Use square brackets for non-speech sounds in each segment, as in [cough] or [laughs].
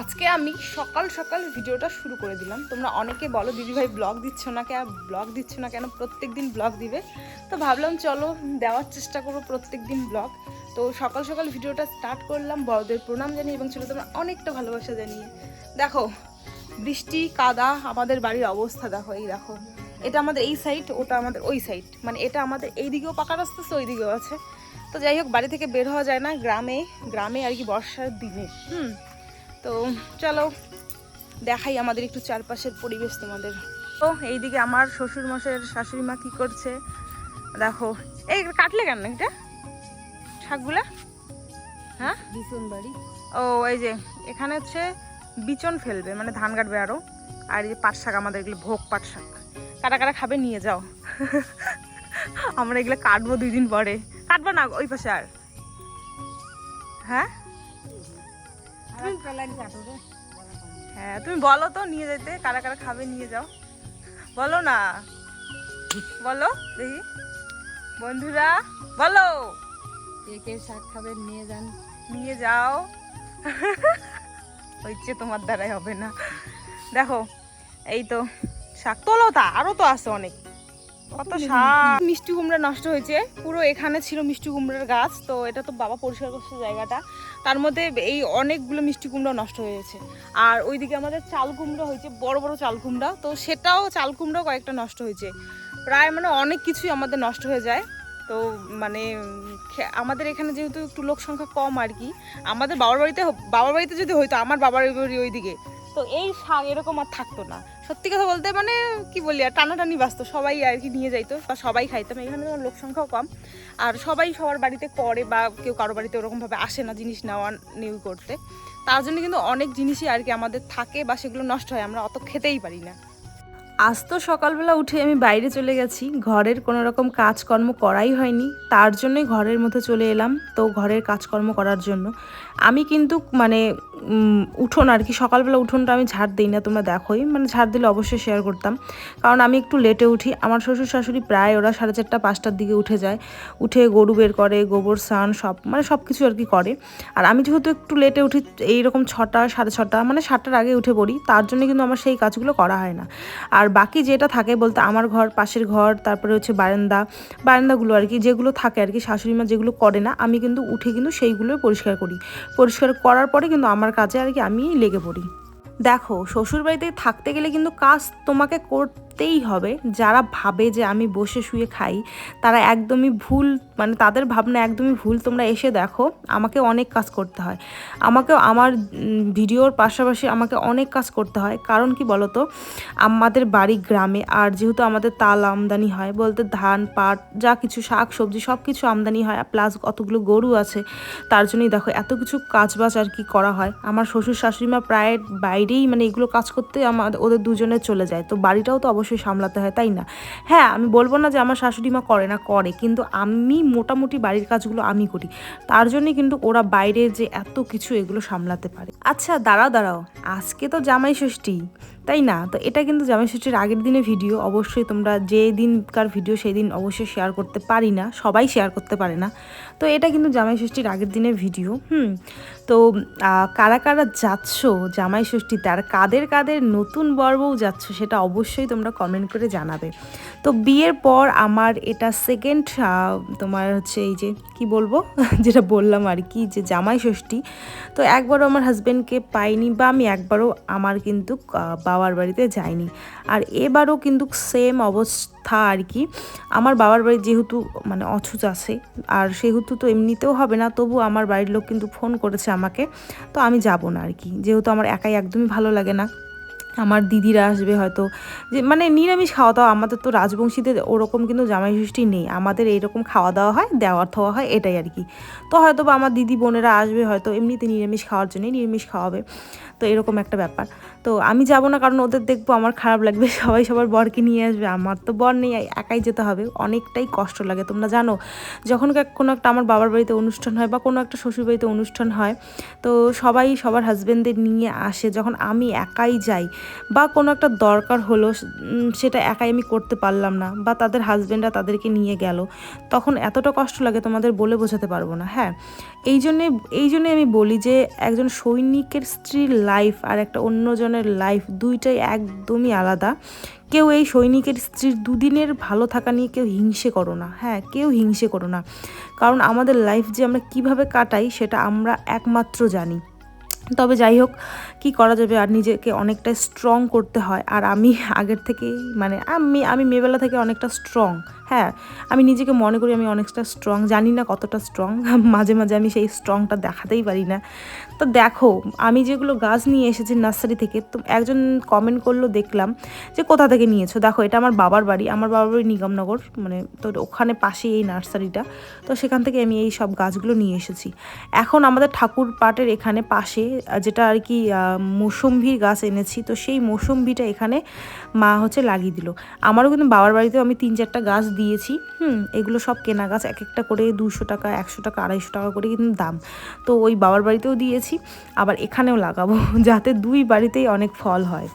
আজকে আমি সকাল সকাল ভিডিওটা শুরু করে দিলাম। তোমরা অনেকে বলো দিদিভাই ব্লগ দিচ্ছ না কেন? ব্লগ দিচ্ছ না কেন? প্রত্যেক দিন ব্লগ দিবে। তো ভাবলাম, চলো, দেওয়ার চেষ্টা করব প্রত্যেক দিন ব্লগ তো সকাল সকাল ভিডিওটা স্টার্ট করলাম, বড়দের প্রণাম জানিয়ে এবং ছোটো তোমরা অনেকটা ভালোবাসা জানিয়ে। দেখো, বৃষ্টি, কাদা, আমাদের বাড়ির অবস্থা দেখো, এই দেখো। এটা আমাদের এই সাইড ওটা আমাদের ওই সাইড মানে এটা আমাদের এই দিকেও পাকা রাস্তা আছে ওই দিকেও আছে। তো যাই হোক, বাড়ি থেকে বের হওয়া যায় না। গ্রামে গ্রামে আর কি বর্ষার দিনে। হুম? তো চলো দেখাই আমাদের একটু চারপাশের পরিবেশ তোমাদের। তো এইদিকে আমার শ্বশুর মশাইয়ের শাশুড়ি মা কি করছে? দেখো এই কাটলে কেন এটা? শাকগুলা? হ্যাঁ? ভীষণ বাড়ি ও এই যে এখানে হচ্ছে বিচন ফেলবে মানে ধান কাটবে আরও। আর এই যে পাট শাক আমাদের এগুলো ভোগ পাট শাক। কাটা কাটা খাবে নিয়ে যাও। আমরা এগুলো কাটবো দুই দিন পরে। কাটবো না ওই পাশে আর। হ্যাঁ? রে। হ্যাঁ তুমি বলো তো নিয়ে যেতে। কারা কারা খাবে নিয়ে যাও। বলো না। বলো দেখি। বন্ধুরা বলো। কে কে শাক খাবেন নিয়ে যান। নিয়ে যাও। হচ্ছে তোমার দ্বারাই হবে না। দেখো এই তো শাক তোলো তা আরও তো আছে অনেক। কত মিষ্টি কুমড়া নষ্ট হয়েছে। পুরো এখানে ছিল মিষ্টি কুমড়ার গাছ তো এটা তো বাবা পরিষ্কার করছে জায়গাটা। তার মধ্যে এই অনেকগুলো মিষ্টি কুমড়া নষ্ট হয়েছে আর ওইদিকে আমাদের চাল কুমড়া হয়েছে বড় বড় চাল কুমড়া তো সেটাও চাল কুমড়াও কয়েকটা নষ্ট হয়েছে। প্রায় মানে অনেক কিছুই আমাদের নষ্ট হয়ে যায়। তো মানে আমাদের এখানে যেহেতু একটু লোক সংখ্যা কম আর কি আমাদের বাবার বাড়িতে বাবার বাড়িতে যদি হইতো আমার বাবার বাড়ি ওইদিকে। তো এই শাক এরকম আর থাকতো না। সত্যি কথা বলতে মানে কি বলি, আর টানাটানি বাঁচত, সবাই আর কি নিয়ে যাইতো, বা সবাই খাইতাম। এখানে যেমন লোক সংখ্যাও কম। আর সবাই সবার বাড়িতে করে বা কেউ কারও বাড়িতে ওরকমভাবে আসে না জিনিস নেওয়া নিউ করতে। তার জন্য কিন্তু অনেক জিনিসই আর কি আমাদের থাকে বা সেগুলো নষ্ট হয়, আমরা অত খেতেই পারি না। আজ তো সকালবেলা উঠে আমি বাইরে চলে গেছি। ঘরের কোনো রকম কাজকর্ম করাই হয়নি। তার জন্যই ঘরের মধ্যে চলে এলাম। তো ঘরের কাজকর্ম করার জন্য। আমি কিন্তু মানে উঠোন আর কি, সকালবেলা উঠোনটা আমি ঝাড় দিই না, তোমরা দেখোই। মানে ঝাড় দিলে অবশ্যই শেয়ার করতাম। কারণ আমি একটু লেটে উঠি। আমার শ্বশুর শাশুড়ি প্রায় ওরা সাড়ে চারটা, পাঁচটার দিকে উঠে যায়। উঠে গরু বের করে, গোবর, স্নান, সব মানে সব কিছু আর কি করে। আর আমি যেহেতু একটু লেটে উঠি, এইরকম ছটা, সাড়ে ছটা মানে সাতটার আগে উঠে পড়ি, তার জন্য কিন্তু আমার সেই কাজগুলো করা হয় না। আর বাকি যেটা থাকে বলতে, আমার ঘর, পাশের ঘর, তারপরে হচ্ছে বারান্দা, বারান্দাগুলো আর কি, যেগুলো থাকে আর কি, শাশুড়ি মা যেগুলো করে না, আমি কিন্তু উঠে কিন্তু সেইগুলোই পরিষ্কার করি। পরিষ্কার করার পরে কিন্তু আমার কাজে আর কি আমি লেগে পড়ি। দেখো, শ্বশুরবাড়িতে থাকতে গেলে কিন্তু কাজ তোমাকে করতেই হবে। যারা ভাবে যে আমি বসে শুয়ে খাই, তারা একদমই ভুল মানে তাদের ভাবনা একদমই ভুল। তোমরা এসে দেখো, আমাকে অনেক কাজ করতে হয়। আমাকেও আমার ভিডিওর পাশাপাশি আমাকে অনেক কাজ করতে হয়। কারণ কি বলতো? আমাদের বাড়ি গ্রামে, আর যেহেতু আমাদের তাল আমদানি হয়, বলতে ধান, পাট, যা কিছু শাক, সবজি সব কিছু আমদানি হয় প্লাস কতগুলো গরু আছে, তার জন্যই দেখো এত কিছু কাজবাজ আর কি করা হয়। আমার শ্বশুর শাশুড়িমা প্রায় বাইরেই মানে এগুলো কাজ করতে আমাদের, ওদের দুজনে চলে যায়। তো বাড়িটাও তো অবশ্যই সামলাতে হয়, তাই না? হ্যাঁ আমি বলব না যে আমার শাশুড়িমা করে না, করে। কিন্তু আমি মোটামুটি বাড়ির কাজগুলো আমি করি। তার জন্যই কিন্তু ওরা বাইরে যে এত কিছু এগুলো সামলাতে পারে। আচ্ছা দাঁড়াও দাঁড়াও। আজকে তো জামাই ষষ্ঠী। তাই না? তো এটা কিন্তু জামাই ষষ্ঠীর আগের দিনে ভিডিও অবশ্যই তোমরা যে দিনকার ভিডিও সেই দিন অবশ্যই শেয়ার করতে পারি না, সবাই শেয়ার করতে পারে না। তো এটা কিন্তু জামাই ষষ্ঠীর আগের দিনের ভিডিও হুম? তো কারা কারা যাচ্ছ জামাই ষষ্ঠীতে আর কাদের কাদের নতুন বর্বও যাচ্ছ সেটা অবশ্যই তোমরা কমেন্ট করে জানাবে। তো বিয়ের পর আমার এটা সেকেন্ড তোমার হচ্ছে এই যে, কি বলব? [laughs] যেটা বললাম আর কি, যে জামাই ষষ্ঠী তো একবারও আমার হাজব্যান্ডকে পাইনি বা আমি একবারও আমার কিন্তু বাবার বাড়িতে যাইনি। আর এবারও কিন্তু সেম অবস্থা আর কি। আমার বাবার বাড়ি যেহেতু মানে অছুচ আছে, আর সেহেতু তো এমনিতেও হবে না, তবু আমার বাড়ির লোক কিন্তু ফোন করেছে আমাকে। তো আমি যাব না আর কি। যেহেতু আমার একাই একদমই ভালো লাগে না। আমার দিদিরা আসবে হয়তো। যে মানে নিরামিষ খাওয়া দাওয়া আমাদের তো রাজবংশীদের ওরকম কিন্তু জামাই ষষ্ঠী নেই। আমাদের এইরকম খাওয়া দাওয়া হয়, দেওয়ার থাওয়া হয়, এটাই আর কি। তো হয়তো বা আমার দিদি বোনেরা আসবে, হয়তো এমনিতে নিরামিষ খাওয়ার জন্যই নিরামিষ খাওয়াবে। তো এরকম একটা ব্যাপার। তো আমি যাব না কারণ ওদের দেখব, আমার খারাপ লাগবে, [laughs] সবাই সবার বরকে নিয়ে আসবে। আমার তো বর নেই একাই যেতে হবে। অনেকটাই কষ্ট লাগে, তোমরা জানো। যখন কোনো একটা আমার বাবার বাড়িতে অনুষ্ঠান হয় বা কোনো একটা শ্বশুর বাড়িতে অনুষ্ঠান হয়, তো সবাই সবার হাজব্যান্ডদের নিয়ে আসে। যখন আমি একাই যাই বা কোনো একটা দরকার হলো সেটা একাই আমি করতে পারলাম না বা তাদের হাজব্যান্ডরা তাদেরকে নিয়ে গেল, তখন এতটা কষ্ট লাগে তোমাদের বলে বোঝাতে পারব না। হ্যাঁ এই জন্যে এই জন্যে আমি বলি যে, একজন সৈনিকের স্ত্রীর লাইফ আর একটা অন্যজনের লাইফ দুইটাই একদমই আলাদা। কেউ এই সৈনিকের স্ত্রীর দুদিনের ভালো থাকা নিয়ে কেউ হিংসে করো না। হ্যাঁ কেউ হিংসে করো না। কারণ আমাদের লাইফ যে আমরা কীভাবে কাটাই, সেটা আমরা একমাত্র জানি। তবে যাই হোক, কি করা যাবে? আর নিজেকে অনেকটা স্ট্রং করতে হয়। আর আমি আগের থেকেই মানে আমি আমি মেয়েবেলা থেকে অনেকটা স্ট্রং হ্যাঁ আমি নিজেকে মনে করি আমি অনেকটা স্ট্রং জানি না কতটা স্ট্রং [laughs] মাঝে মাঝে আমি সেই স্ট্রংটা দেখাতেই পারি না। তো দেখো, আমি যেগুলো গাছ নিয়ে এসেছি নার্সারি থেকে, তো একজন কমেন্ট করল, দেখলাম যে কোথা থেকে নিয়েছো? দেখো, এটা আমার বাবার বাড়ি, আমার বাবার বাড়ি নিগমনগর মানে তো ওখানে পাশেই এই নার্সারিটা তো সেখান থেকে আমি এই সব গাছগুলো নিয়ে এসেছি। এখন আমাদের ঠাকুর পাটের এখানে পাশে, যেটা আর কি মৌসম্বির গাছ এনেছি, তো সেই মৌসম্বিটা এখানে মা হচ্ছে লাগিয়ে দিল। আমারও কিন্তু বাবার বাড়িতেও আমি তিন চারটা গাছ দিয়েছি হুম এগুলো সব কেনা গাছ এক একটা করে দুশো টাকা একশো টাকা আড়াইশো টাকা করে কিন্তু দাম। তো ওই বাবার বাড়িতেও দিয়েছি আবার এখানেও লাগাবো [laughs] যাতে দুই বাড়িতেই অনেক ফল হয়।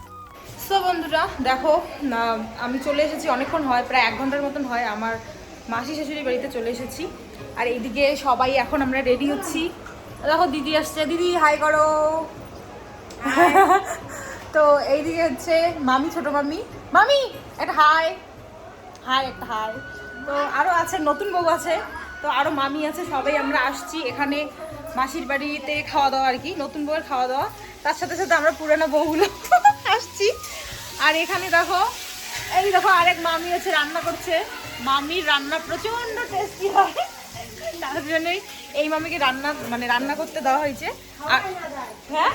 সো বন্ধুরা দেখো না আমি চলে এসেছি অনেকক্ষণ হয় প্রায় এক ঘণ্টার মতন হয় আমার মাসি শাশুড়ি বাড়িতে চলে এসেছি। আর এইদিকে সবাই এখন আমরা রেডি হচ্ছি। দেখো দিদি আসছে। দিদি হাই করো। [laughs] তো এইদিকে হচ্ছে মামি ছোট মামি। মামি একটা হাই হাই একটা হাই তো আরও আছে নতুন বউ আছে তো আরও মামি আছে সবাই আমরা আসছি এখানে মাসির বাড়িতে খাওয়া দাওয়া আর কি নতুন বউয়ের খাওয়া দাওয়া তার সাথে সাথে আমরা পুরানো বউগুলো আসছি আর এখানে দেখো এই দেখো আরেক মামি আছে রান্না করছে মামির রান্না প্রচণ্ড টেস্টি হয় তার জন্যই এই মামিকে রান্না মানে রান্না করতে দেওয়া হয়েছে হ্যাঁ হ্যাঁ,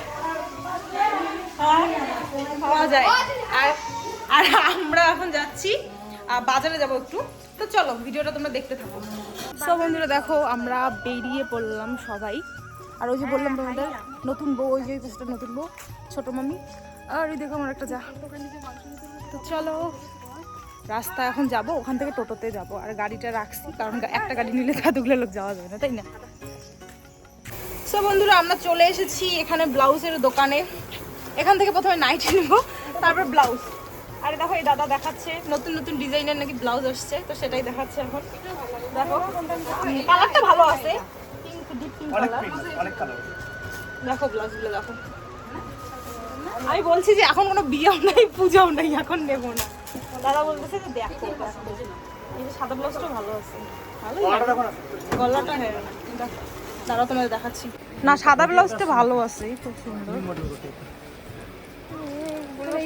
খাওয়া যায় আর আর আমরা এখন যাচ্ছি বাজারে যাব একটু। তো চলো, ভিডিওটা তোমরা দেখতে থাকো। সব বন্ধুরা, দেখো, আমরা বেরিয়ে পড়লাম সবাই। আর ওই যে বললাম তোমাদের, নতুন বউ, ওই যে নতুন বউ, ছোট মামি। আর ওই দেখো, আমার একটা যা। তো চলো, রাস্তা এখন যাব, ওখান থেকে টোটোতে যাব। আর গাড়িটা রাখছি, কারণ একটা গাড়ি নিলে এতগুলো লোক যাওয়া যাবে না, তাই না? সো বন্ধুরা, আমরা চলে এসেছি এখানে ব্লাউজের দোকানে। এখান থেকে প্রথমে নাইটি নেব, তারপর ব্লাউজ। আরে দেখো এই দাদা দেখাচ্ছে। নতুন নতুন ডিজাইনের নাকি ব্লাউজ আসছে তো সেটাই দেখাচ্ছে এখন। দেখো কালারটা ভালো আছে। পিঙ্ক ডিপ পিঙ্ক দেখো ব্লাউজগুলো দেখো। আমি বলছি যে এখন কোনো বিয়েও নাই পূজাও নাই এখন নেব না। দাদা বলতেছে যে দেখো। এই যে সাদা ব্লাউজটা ভালো আছে। ভালোই লাগে। গলাটা হ্যাঁ দেখো। দাঁড়াও তোমাদের দেখাচ্ছি। না সাদা ব্লাউজটা ভালো আছে খুব সুন্দর।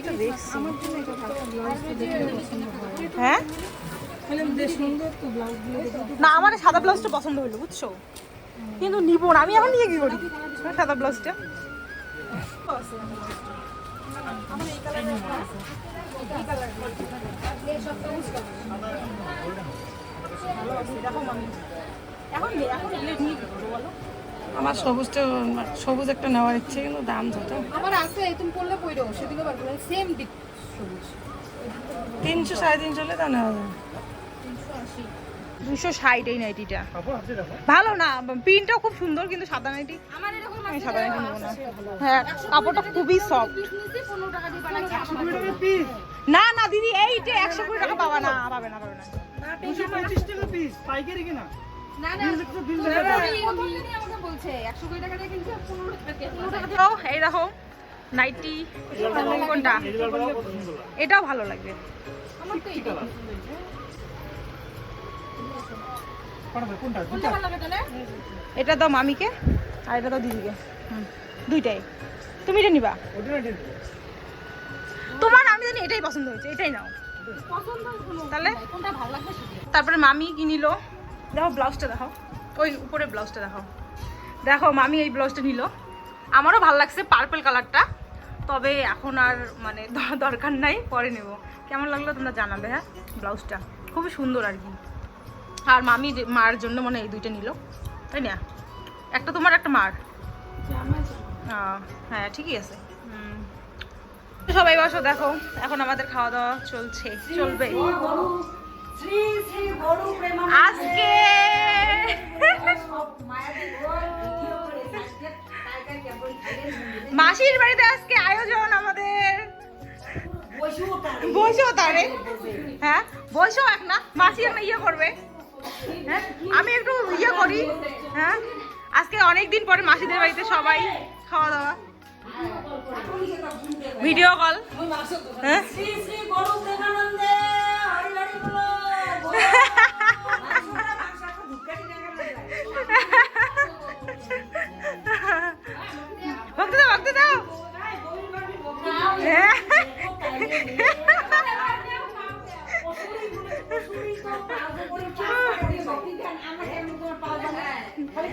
দেখছি। হ্যাঁ। না আমার সাদা ব্লাউজটা পছন্দ হলো বুঝছ? কিন্তু নিব না আমি এখন নিয়ে কি করি সাদা ব্লাউজটা। এখন এখন আমার সবুজটা সবুজ একটা নেওয়ার ইচ্ছে কিন্তু দাম যত। আমার আছে তুমি পড়লে পড়ো সেদিকে বার করে সেম ডিপ সবুজ। তিনশো সাড়ে তিনশো হলে তা নেওয়া যায় দুশো ষাট এই নাইটিটা। ভালো না প্রিন্টটাও খুব সুন্দর কিন্তু সাদা নাইটি। আমার এরকম আমি সাদা নাইটি নেব না। হ্যাঁ কাপড়টা খুবই সফট না না দিদি এইটা একশো কুড়ি টাকা পাবা না পাবে না পাবে না। না না প্রথম দিনই আমাকে বলছে একশো কুড়ি টাকা দিয়ে কিনছে পনেরো টাকা দিয়ে তো এই দেখো নাইটি কোনটা? এটাও ভালো লাগবে। আমার তো এইটা কোনটা? ভালো লাগে তাহলে এটা দাও মামিকে আর এটা দাও দিদিকে। হুম, দুইটাই। তুমি এটা নিবা। তোমার আমি জানি এটাই পছন্দ হয়েছে এটাই নাও। তাহলে? তারপরে মামি কি নিল দেখো ব্লাউজটা দেখো ওই উপরে ব্লাউজটা দেখো দেখো মামি এই ব্লাউজটা নিল। আমারও ভালো লাগছে পার্পল কালারটা তবে এখন আর মানে দরকার নাই পরে নেব। কেমন লাগল তোমরা জানাবে হ্যাঁ? ব্লাউজটা। খুবই সুন্দর আর কি। আর মামি যে- মার জন্য মনে হয় এই দুইটা নিল। তাই না? একটা তোমার একটা মার। হ্যাঁ ঠিকই আছে। হুম। সবাই বসো দেখো। এখন আমাদের খাওয়া দাওয়া চলছে। চলবে। আজকে। মাসির বাড়িতে আজকে আয়োজন আমাদের। বসো তারে হ্যাঁ বসো এক না মাসি একটা ইয়ে করবে। হ্যাঁ আমি একটু ইয়ে করি। হ্যাঁ আজকে অনেক দিন পরে মাসিদের বাড়িতে সবাই খাওয়া দাওয়া। Video call. হ্যাঁ।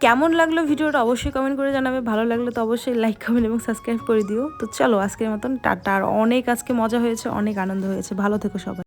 কেমন লাগল ভিডিওটা অবশ্যই কমেন্ট করে জানাবে। ভালো লাগলে তো অবশ্যই লাইক কমেন্ট এবং সাবস্ক্রাইব করে দিও। তো চলো আজকের মতন, টাটা। আর অনেক আজকে মজা হয়েছে, অনেক আনন্দ হয়েছে। ভালো থেকো সবাই।